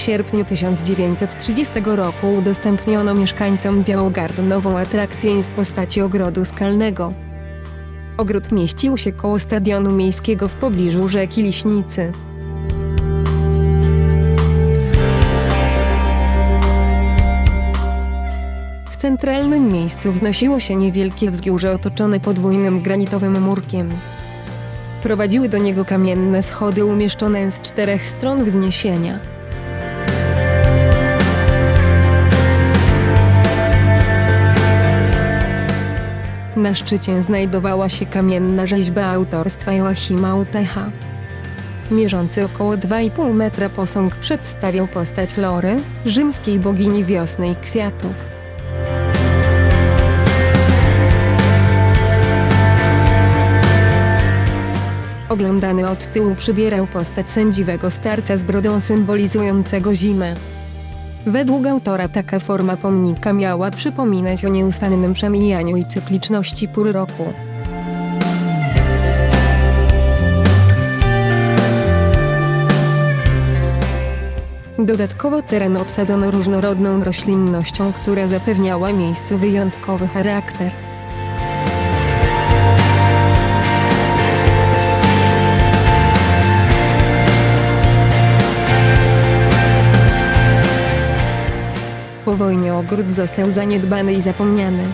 sierpniu 1930 roku udostępniono mieszkańcom Białogardu nową atrakcję w postaci ogrodu skalnego. Ogród mieścił się koło stadionu miejskiego w pobliżu rzeki Liśnicy. W centralnym miejscu wznosiło się niewielkie wzgórze otoczone podwójnym granitowym murkiem. Prowadziły do niego kamienne schody umieszczone z czterech stron wzniesienia. Na szczycie znajdowała się kamienna rzeźba autorstwa Joachima Utecha. Mierzący około 2,5 metra posąg przedstawiał postać Flory, rzymskiej bogini wiosny i kwiatów. Oglądany od tyłu przybierał postać sędziwego starca z brodą symbolizującego zimę. Według autora taka forma pomnika miała przypominać o nieustannym przemijaniu i cykliczności pór roku. Dodatkowo teren obsadzono różnorodną roślinnością, która zapewniała miejscu wyjątkowy charakter. Po wojnie ogród został zaniedbany i zapomniany.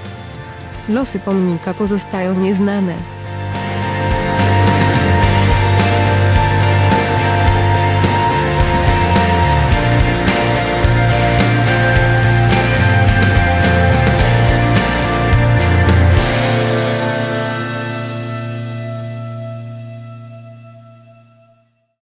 Losy pomnika pozostają nieznane.